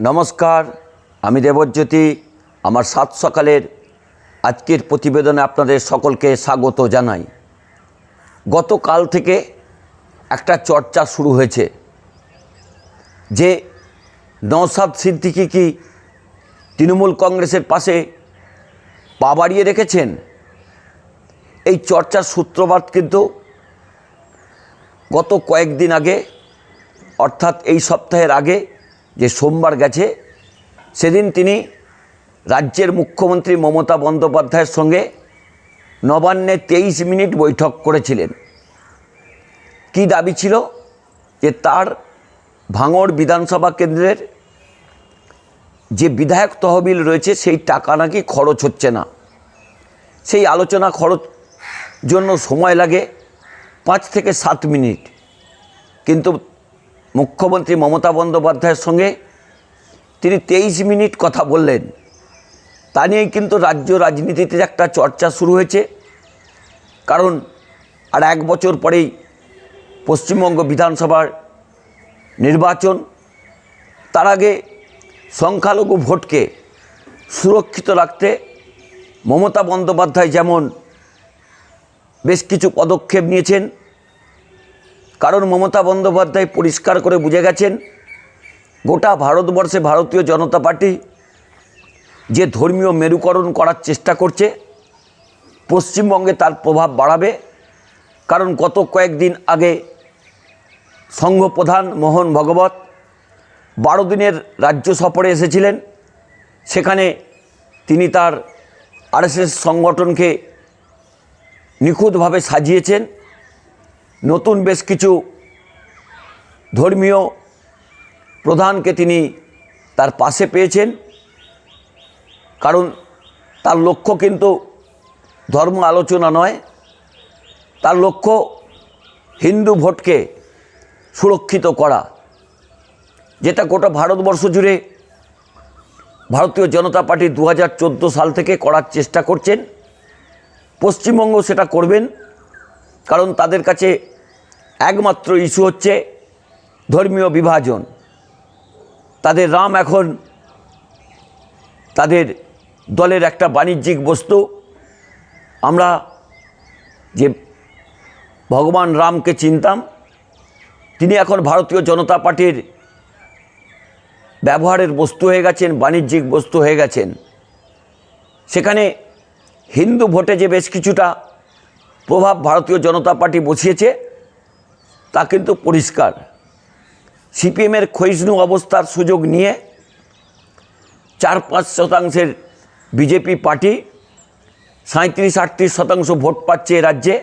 নমস্কার, আমি দেবজ্যোতি। আমার সাত সকালের আজকের প্রতিবেদনে আপনাদের সকলকে স্বাগত জানাই। গতকাল থেকে একটা চর্চা শুরু হয়েছে যে নওসাদ সিদ্দিকি কি তৃণমূল কংগ্রেসের পাশে পা বাড়িয়ে রেখেছেন? এই চর্চার সূত্রপাত কিন্তু গত কয়েকদিন আগে, অর্থাৎ এই সপ্তাহের আগে যে সোমবার গেছে, সেদিন তিনি রাজ্যের মুখ্যমন্ত্রী মমতা বন্দ্যোপাধ্যায়ের সঙ্গে নবান্নে তেইশ মিনিট বৈঠক করেছিলেন। কি দাবি ছিল? যে তার ভাঙড় বিধানসভা কেন্দ্রের যে বিধায়ক তহবিল রয়েছে, সেই টাকা নাকি খরচ হচ্ছে না। সেই আলোচনা খরচ জন্য সময় লাগে পাঁচ থেকে সাত মিনিট। কিন্তু মুখ্যমন্ত্রী মমতা বন্দ্যোপাধ্যায়ের সঙ্গে তিনি তেইশ মিনিট কথা বললেন। তা নিয়েই কিন্তু রাজ্য রাজনীতিতে একটা চর্চা শুরু হয়েছে। কারণ আর এক বছর পরেই পশ্চিমবঙ্গ বিধানসভার নির্বাচন, তার আগে সংখ্যালঘু ভোটকে সুরক্ষিত রাখতে মমতা বন্দ্যোপাধ্যায় যেমন বেশ কিছু পদক্ষেপ নিয়েছেন কারণ মমতা বন্দ্যোপাধ্যায় পরিষ্কার করে বুঝে গেছেন, গোটা ভারতবর্ষে ভারতীয় জনতা পার্টি যে ধর্মীয় মেরুকরণ করার চেষ্টা করছে, পশ্চিমবঙ্গে তার প্রভাব বাড়াবে। কারণ গত কয়েকদিন আগে সংঘ প্রধান মোহন ভগবত বারো দিনের রাজ্য সফরে এসেছিলেন। সেখানে তিনি তার আরএসএস সংগঠনকে নিখুঁতভাবে সাজিয়েছেন। নতুন বেশ কিছু ধর্মীয় প্রধানকে তিনি তার পাশে পেয়েছেন। কারণ তার লক্ষ্য কিন্তু ধর্ম আলোচনা নয়, তার লক্ষ্য হিন্দু ভোটকে সুরক্ষিত করা, যেটা গোটা ভারতবর্ষ জুড়ে ভারতীয় জনতা পার্টি দু হাজার চোদ্দ সাল থেকে করার চেষ্টা করছেন। পশ্চিমবঙ্গ সেটা করবেন, কারণ তাদের কাছে একমাত্র ইস্যু হচ্ছে ধর্মীয় বিভাজন। তাদের রাম এখন তাদের দলের একটা বাণিজ্যিক বস্তু। আমরা যে ভগবান রামকে চিনতাম, তিনি এখন ভারতীয় জনতা পার্টির ব্যবহারের বস্তু হয়ে গেছেন, বাণিজ্যিক বস্তু হয়ে গেছেন। সেখানে হিন্দু ভোটে যে বেশ কিছুটা প্রভাব ভারতীয় জনতা পার্টি বসিয়েছে তা কিন্তু পরিষ্কার। সিপিএমের ক্ষয়িষ্ণু অবস্থার সুযোগ নিয়ে চার পাঁচ শতাংশের বিজেপি পার্টি সাঁত্রিশ আটত্রিশ শতাংশ ভোট পাচ্ছে এ রাজ্যে,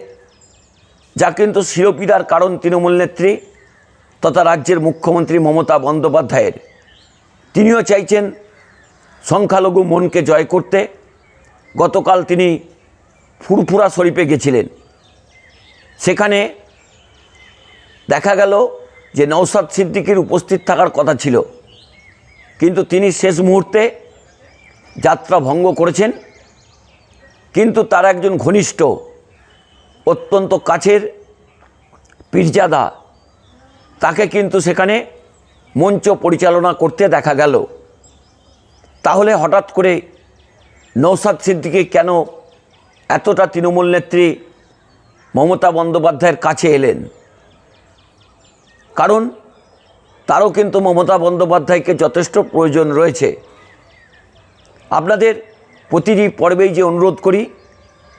যা কিন্তু শিরোপীড়ার কারণ তৃণমূল নেত্রী তথা রাজ্যের মুখ্যমন্ত্রী মমতা বন্দ্যোপাধ্যায়ের। তিনিও চাইছেন সংখ্যালঘু মনকে জয় করতে। গতকাল তিনি ফুরফুরা শরীফে গেছিলেন। সেখানে দেখা গেল যে নৌসাদ সিদ্দিকির উপস্থিত থাকার কথা ছিল। কিন্তু তিনি শেষ মুহূর্তে যাত্রা ভঙ্গ করেছেন। কিন্তু তার একজন ঘনিষ্ঠ, অত্যন্ত কাছের পীরজাদা, তাকে কিন্তু সেখানে মঞ্চ পরিচালনা করতে দেখা গেল। তাহলে হঠাৎ করে নৌসাদ সিদ্দিকি কেন এতটা তৃণমূল নেত্রী মমতা বন্দ্যোপাধ্যায়ের কাছে এলেন? কারণ তারও কিন্তু মমতা বন্দ্যোপাধ্যায়কে যথেষ্ট প্রয়োজন রয়েছে। আপনাদের প্রতিটি পর্বেই যে অনুরোধ করি,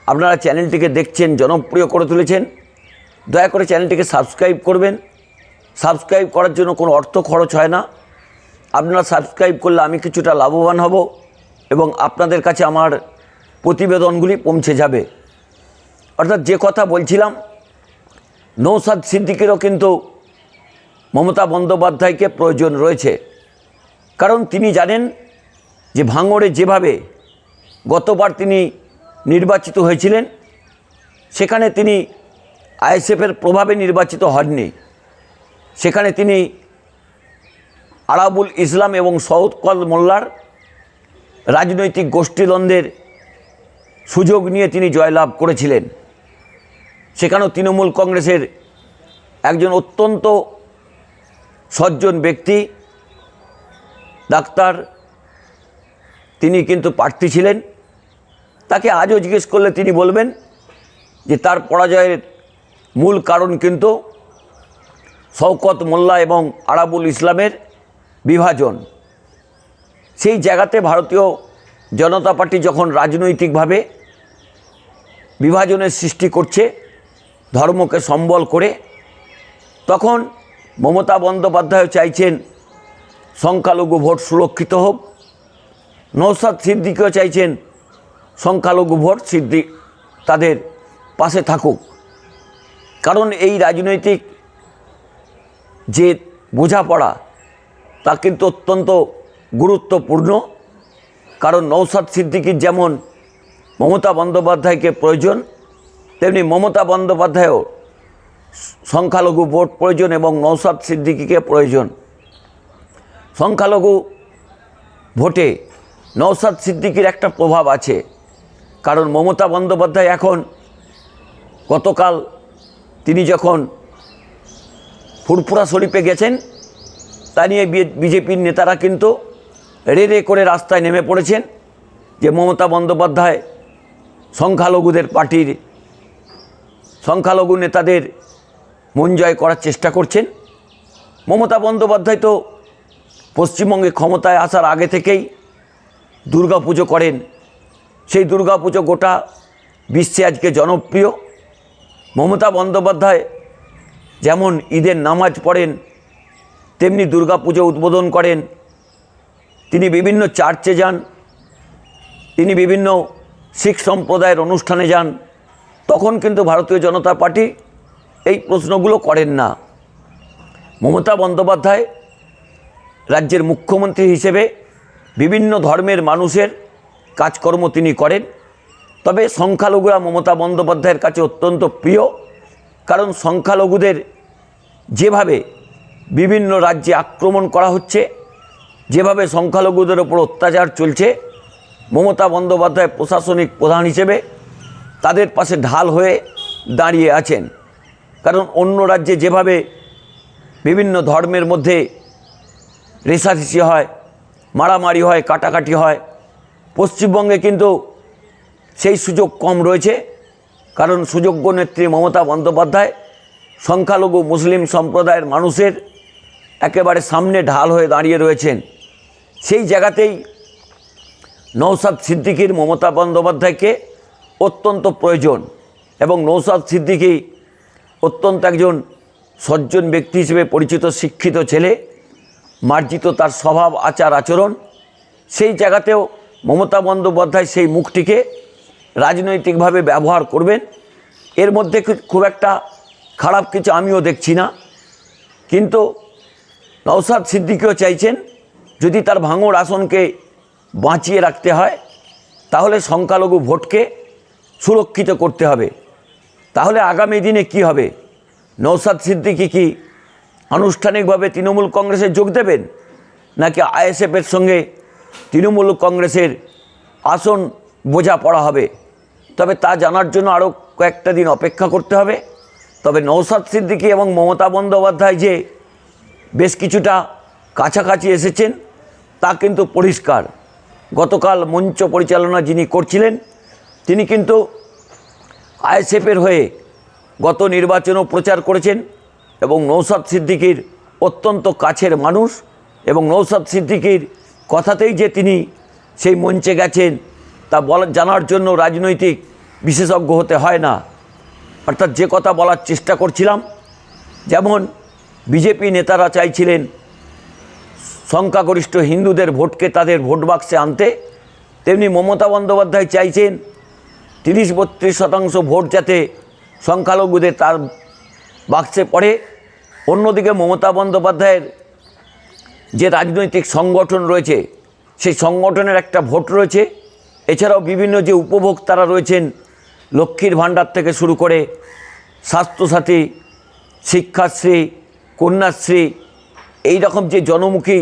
আপনারা চ্যানেলটিকে দেখছেন, জনপ্রিয় করে তুলেছেন, দয়া করে চ্যানেলটিকে সাবস্ক্রাইব করবেন। সাবস্ক্রাইব করার জন্য কোনো অর্থ খরচ হয় না। আপনারা সাবস্ক্রাইব করলে আমি কিছুটা লাভবান হব এবং আপনাদের কাছে আমার প্রতিবেদনগুলি পৌঁছে যাবে। অর্থাৎ যে কথা বলছিলাম, নৌসাদ সিদ্দিকেরও কিন্তু মমতা বন্দ্যোপাধ্যায়কে প্রয়োজন রয়েছে। কারণ তিনি জানেন যে ভাঙড়ে যেভাবে গতবার তিনি নির্বাচিত হয়েছিলেন, সেখানে তিনি আইএসএফের প্রভাবে নির্বাচিত হননি। সেখানে তিনি আরাবুল ইসলাম এবং সৌদকল মোল্লার রাজনৈতিক গোষ্ঠীদ্বন্দ্বের সুযোগ নিয়ে তিনি জয়লাভ করেছিলেন। সেখানেও তৃণমূল কংগ্রেসের একজন অত্যন্ত সজ্জন ব্যক্তি, ডাক্তার, তিনি কিন্তু প্রার্থী ছিলেন। তাকে আজও জিজ্ঞেস করলে তিনি বলবেন যে তার পরাজয়ের মূল কারণ কিন্তু শওকত মোল্লা এবং আরাবুল ইসলামের বিভাজন। সেই জায়গাতে ভারতীয় জনতা পার্টি যখন রাজনৈতিকভাবে বিভাজনের সৃষ্টি করছে, ধর্মকে সম্বল করে, তখন মমতা বন্দ্যোপাধ্যায় চাইছেন সংখ্যালঘু ভোট সুরক্ষিত হোক। নৌসাদ সিদ্দিকিও চাইছেন সংখ্যালঘু ভোট সিদ্ধি তাদের পাশে থাকুক। কারণ এই রাজনৈতিক যে বোঝাপড়া, তা কিন্তু অত্যন্ত গুরুত্বপূর্ণ। কারণ নৌসাদ সিদ্দিকির যেমন মমতা বন্দ্যোপাধ্যায়কে প্রয়োজন, তেমনি মমতা বন্দ্যোপাধ্যায়ও সংখ্যালঘু ভোট প্রয়োজন এবং নৌসাদ সিদ্দিকিকে প্রয়োজন। সংখ্যালঘু ভোটে নৌসাদ সিদ্দিকির একটা প্রভাব আছে, কারণ মমতা বন্দ্যোপাধ্যায় এখন গতকাল তিনি যখন ফুরফুরা শরীফে গেছেন, তা নিয়ে বিজেপির নেতারা কিন্তু রে রে করে রাস্তায় নেমে পড়েছেন যে মমতা বন্দ্যোপাধ্যায় সংখ্যালঘুদের পার্টির, সংখ্যালঘু নেতাদের মন জয় করার চেষ্টা করছেন। মমতা বন্দ্যোপাধ্যায় তো পশ্চিমবঙ্গে ক্ষমতায় আসার আগে থেকেই দুর্গাপুজো করেন। সেই দুর্গাপুজো গোটা বিশ্বে আজকে জনপ্রিয়। মমতা বন্দ্যোপাধ্যায় যেমন ঈদের নামাজ পড়েন, তেমনি দুর্গাপুজো উদ্বোধন করেন। তিনি বিভিন্ন চার্চে যান, তিনি বিভিন্ন শিখ সম্প্রদায়ের অনুষ্ঠানে যান। তখন কিন্তু ভারতীয় জনতা পার্টি এই প্রশ্নগুলো করেন না। মমতা বন্দ্যোপাধ্যায় রাজ্যের মুখ্যমন্ত্রী হিসেবে বিভিন্ন ধর্মের মানুষের কাজকর্ম তিনি করেন। তবে সংখ্যালঘুরা মমতা বন্দ্যোপাধ্যায়ের কাছে অত্যন্ত প্রিয়, কারণ সংখ্যালঘুদের যেভাবে বিভিন্ন রাজ্যে আক্রমণ করা হচ্ছে, যেভাবে সংখ্যালঘুদের ওপর অত্যাচার চলছে, মমতা বন্দ্যোপাধ্যায় প্রশাসনিক প্রধান হিসেবে তাদের পাশে ঢাল হয়ে দাঁড়িয়ে আছেন। কারণ অন্য রাজ্যে যেভাবে বিভিন্ন ধর্মের মধ্যে রেশারেশি হয়, মারামারি হয়, কাটাকাটি হয়, পশ্চিমবঙ্গে কিন্তু সেই সুযোগ কম রয়েছে। কারণ সুযোগ্য নেত্রী মমতা বন্দ্যোপাধ্যায় সংখ্যালঘু মুসলিম সম্প্রদায়ের মানুষের একেবারে সামনে ঢাল হয়ে দাঁড়িয়ে রয়েছেন। সেই জায়গাতেই নৌসাদ সিদ্দিকির মমতা বন্দ্যোপাধ্যায়কে অত্যন্ত প্রয়োজন এবং নৌসাদ সিদ্দিকি অত্যন্ত একজন সজ্জন ব্যক্তি হিসেবে পরিচিত, শিক্ষিত ছেলে, মার্জিত তার স্বভাব, আচার, আচরণ। সেই জায়গাতেও মমতা বন্দ্যোপাধ্যায় সেই মুখটিকে রাজনৈতিকভাবে ব্যবহার করবেন। এর মধ্যে খুব একটা খারাপ কিছু আমিও দেখছি না। কিন্তু নওসাদ সিদ্দিকিও চাইছেন, যদি তার ভাঙড় আসনকে বাঁচিয়ে রাখতে হয়, তাহলে সংখ্যালঘু ভোটকে সুরক্ষিত করতে হবে। তাহলে আগামী দিনে কি হবে? নৌসাদ সিদ্দিকি কি আনুষ্ঠানিকভাবে তৃণমূল কংগ্রেসে যোগ দেবেন? নাকি আইএসএফের সঙ্গে তৃণমূল কংগ্রেসের আসন বোঝা পড়া হবে? তবে তা জানার জন্য আরও কয়েকটা দিন অপেক্ষা করতে হবে। তবে নৌসাদ সিদ্দিকী এবং মমতা বন্দ্যোপাধ্যায় যে বেশ কিছুটা কাছাকাছি এসেছেন, তা কিন্তু পরিষ্কার। গতকাল মঞ্চ পরিচালনা যিনি করছিলেন, তিনি কিন্তু আইএসএফের হয়ে গত নির্বাচনও প্রচার করেছেন এবং নৌসাদ সিদ্দিকির অত্যন্ত কাছের মানুষ এবং নৌসাদ সিদ্দিকির কথাতেই যে তিনি সেই মঞ্চে গেছেন তা বলা, জানার জন্য রাজনৈতিক বিশেষজ্ঞ হতে হয় না। অর্থাৎ যে কথা বলার চেষ্টা করছিলাম, যেমন বিজেপি নেতারা চাইছিলেন সংখ্যাগরিষ্ঠ হিন্দুদের ভোটকে তাদের ভোট বাক্সে আনতে, তেমনি মমতা বন্দ্যোপাধ্যায় চাইছেন তিরিশ বত্রিশ শতাংশ ভোট যাতে সংখ্যালঘুদের তার বাক্সে পড়ে। অন্যদিকে মমতা বন্দ্যোপাধ্যায়ের যে রাজনৈতিক সংগঠন রয়েছে, সেই সংগঠনের একটা ভোট রয়েছে। এছাড়াও বিভিন্ন যে উপভোক্তারা রয়েছেন, লক্ষ্মীর ভাণ্ডার থেকে শুরু করে স্বাস্থ্যসাথী, শিক্ষাশ্রী, কন্যাশ্রী, এই রকম যে জনমুখী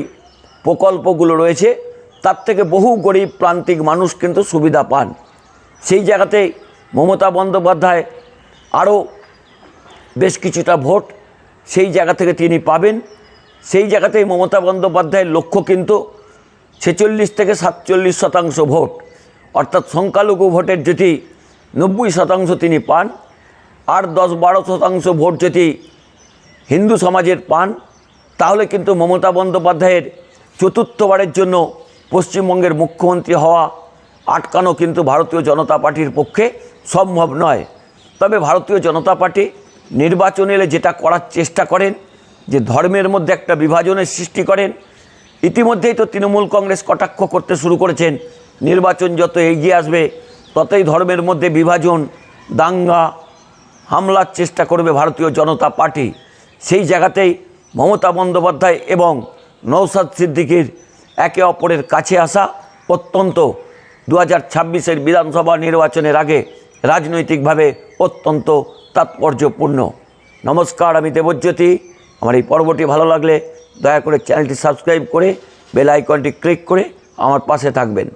প্রকল্পগুলো রয়েছে, তার থেকে বহু গরিব প্রান্তিক মানুষ কিন্তু সুবিধা পান। সেই জায়গাতে মমতা বন্দ্যোপাধ্যায় আরও বেশ কিছুটা ভোট সেই জায়গা থেকে তিনি পাবেন। সেই জায়গাতেই মমতা বন্দ্যোপাধ্যায়ের লক্ষ্য কিন্তু ছেচল্লিশ থেকে সাতচল্লিশ শতাংশ ভোট, অর্থাৎ সংখ্যালঘু ভোটের যদি নব্বই শতাংশ তিনি পান, আর দশ বারো শতাংশ ভোট যদি হিন্দু সমাজের পান, তাহলে কিন্তু মমতা বন্দ্যোপাধ্যায়ের চতুর্থবারের জন্য পশ্চিমবঙ্গের মুখ্যমন্ত্রী হওয়া আটকানো কিন্তু ভারতীয় জনতা পার্টির পক্ষে সম্ভব নয়। তবে ভারতীয় জনতা পার্টি নির্বাচন এলে যেটা করার চেষ্টা করেন, যে ধর্মের মধ্যে একটা বিভাজনের সৃষ্টি করেন, ইতিমধ্যেই তো তৃণমূল কংগ্রেস কটাক্ষ করতে শুরু করেছেন, নির্বাচন যত এগিয়ে আসবে, ততই ধর্মের মধ্যে বিভাজন, দাঙ্গা, হামলার চেষ্টা করবে ভারতীয় জনতা পার্টি। সেই জায়গাতেই মমতা বন্দ্যোপাধ্যায় এবং নৌসাদ সিদ্দিকির একে অপরের কাছে আসা অত্যন্ত দু হাজার ছাব্বিশের বিধানসভা নির্বাচনের আগে রাজনৈতিকভাবে অত্যন্ত তাৎপর্যপূর্ণ। নমস্কার, আমি দেবজ্যোতি। আমার এই পর্বটি ভালো লাগলে দয়া করে চ্যানেলটি সাবস্ক্রাইব করে বেল আইকনটি ক্লিক করে আমার পাশে থাকবেন।